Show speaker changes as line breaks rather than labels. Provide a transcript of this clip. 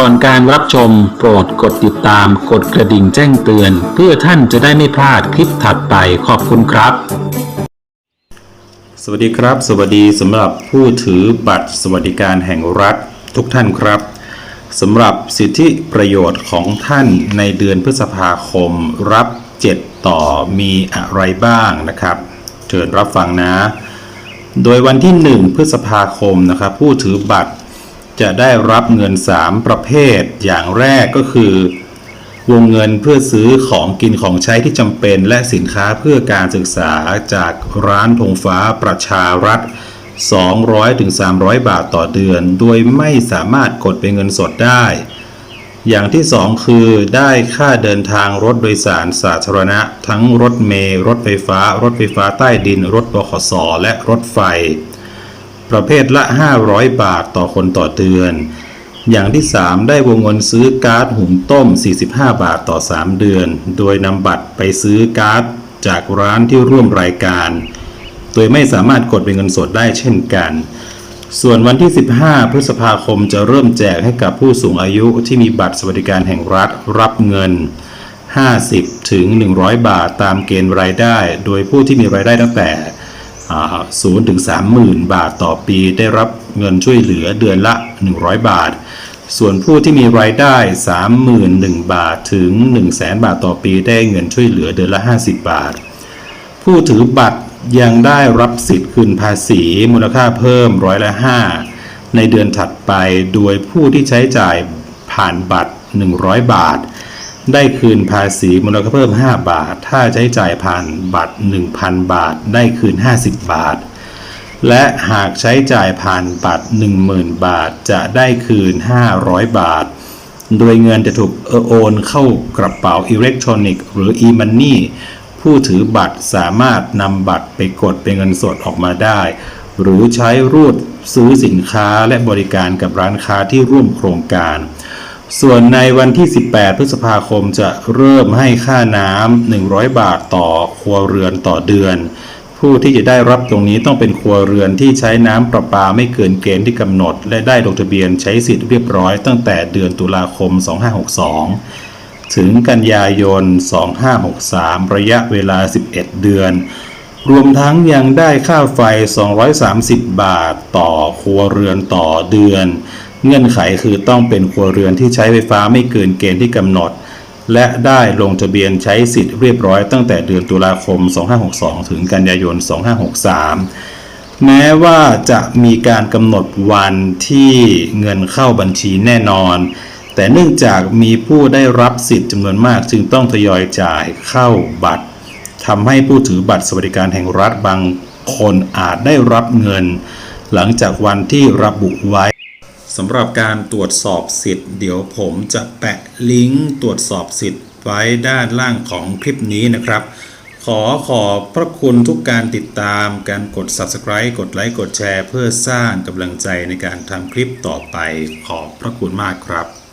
ก่อนการรับชมโปรดกดติดตามกดกระดิ่งแจ้งเตือน เพื่อท่านจะได้ไม่พลาดคลิปถัดไปขอบคุณครับ
สวัสดีครับ สวัสดีสำหรับผู้ถือบัตรสวัสดิการแห่งรัฐทุกท่านครับสำหรับสิทธิประโยชน์ของท่านในเดือนพฤษภาคมรับ 7 ต่อมีอะไรบ้างนะครับเชิญรับฟังนะ โดยวันที่ 1 พฤษภาคมนะครับผู้ถือบัตร จะได้รับเงิน 3 ประเภท อย่างแรกก็คือ วงเงินเพื่อซื้อของกินของใช้ที่จำเป็น และสินค้าเพื่อการศึกษาจากร้านธงฟ้าประชารัฐ 200-300 บาทต่อเดือน โดยไม่สามารถกดเป็นเงินสดได้ อย่างที่ 2 คือได้ค่าเดินทางรถโดยสารสาธารณะ ทั้งรถเมล์รถไฟฟ้า รถไฟฟ้าใต้ดิน รถบขสและรถไฟ ประเภทละ 500 บาทต่อคนต่อเดือน อย่างที่ 3 ได้วงเงินซื้อก๊าซหุงต้ม 45 บาทต่อ 3 เดือน โดยนำบัตรไปซื้อก๊าซจากร้านที่ร่วมรายการ โดยไม่สามารถกดเป็นเงินสดได้เช่นกัน ส่วนวันที่ 15 พฤษภาคมจะเริ่มแจกให้กับผู้สูงอายุที่มีบัตรสวัสดิการแห่งรัฐรับเงิน 50 ถึง 100 บาทตามเกณฑ์รายได้ โดยผู้ที่มีรายได้ตั้งแต่ อ่า0ถึง30,000บาทต่อปีได้รับเงินช่วยเหลือเดือนละ 100 บาท ส่วนผู้ที่มีรายได้ 31,000 บาทถึง 100,000 บาทต่อปีได้เงินช่วยเหลือเดือนละ 50 บาท ผู้ถือบัตรยังได้รับสิทธิ์คืนภาษีมูลค่าเพิ่มร้อยละ 5 ในเดือนถัดไปโดยผู้ที่ใช้จ่ายผ่านบัตร 100 บาท ได้คืนภาษีมูลค่าเพิ่ม 5 บาท ถ้าใช้จ่ายผ่านบัตร 1,000 บาท ได้คืน 50 บาท และหากใช้จ่ายผ่านบัตร 10,000 บาท จะได้คืน 500 บาท โดยเงินจะถูกโอนเข้ากระเป๋าอิเล็กทรอนิกส์หรือ e-money ผู้ถือบัตรสามารถนำบัตรไปกดเป็นเงินสดออกมาได้ หรือใช้รูดซื้อสินค้าและบริการกับร้านค้าที่ร่วมโครงการ ส่วนในวันที่ 18 พฤษภาคมจะเริ่มให้ค่าน้ำ100 บาทต่อครัวเรือนต่อเดือน ผู้ที่จะได้รับตรงนี้ต้องเป็นครัวเรือนที่ใช้น้ำประปาไม่เกินเกณฑ์ที่กำหนด และได้ลงทะเบียนใช้สิทธิ์เรียบร้อยตั้งแต่เดือนตุลาคม 2562 ถึงกันยายน 2563 ระยะเวลา 11 เดือน รวมทั้งยังได้ค่าไฟ 230 บาทต่อครัวเรือนต่อเดือน เงื่อนไขคือต้องเป็นครัวเรือนที่ใช้ไฟฟ้าไม่เกินเกณฑ์ที่กำหนด และได้ลงทะเบียนใช้สิทธิ์เรียบร้อยตั้งแต่เดือนตุลาคม 2562 ถึงกันยายน 2563 แม้ว่าจะมีการกำหนดวันที่เงินเข้าบัญชีแน่นอน แต่เนื่องจากมีผู้ได้รับสิทธิ์จำนวนมาก จึงต้องทยอยจ่ายเข้าบัตรทำให้ผู้ถือบัตรสวัสดิการแห่งรัฐบางคนอาจได้รับเงิน หลังจากวันที่ระบุไว้ สำหรับการตรวจสอบสิทธิ์ เดี๋ยวผมจะแปะลิงก์ตรวจสอบสิทธิ์ไว้ด้านล่างของคลิปนี้นะครับ ขอขอบพระคุณทุกการติดตามการกด Subscribe กดไลค์กดแชร์ เพื่อสร้างกำลังใจในการทำคลิปต่อไปขอบพระคุณมากครับ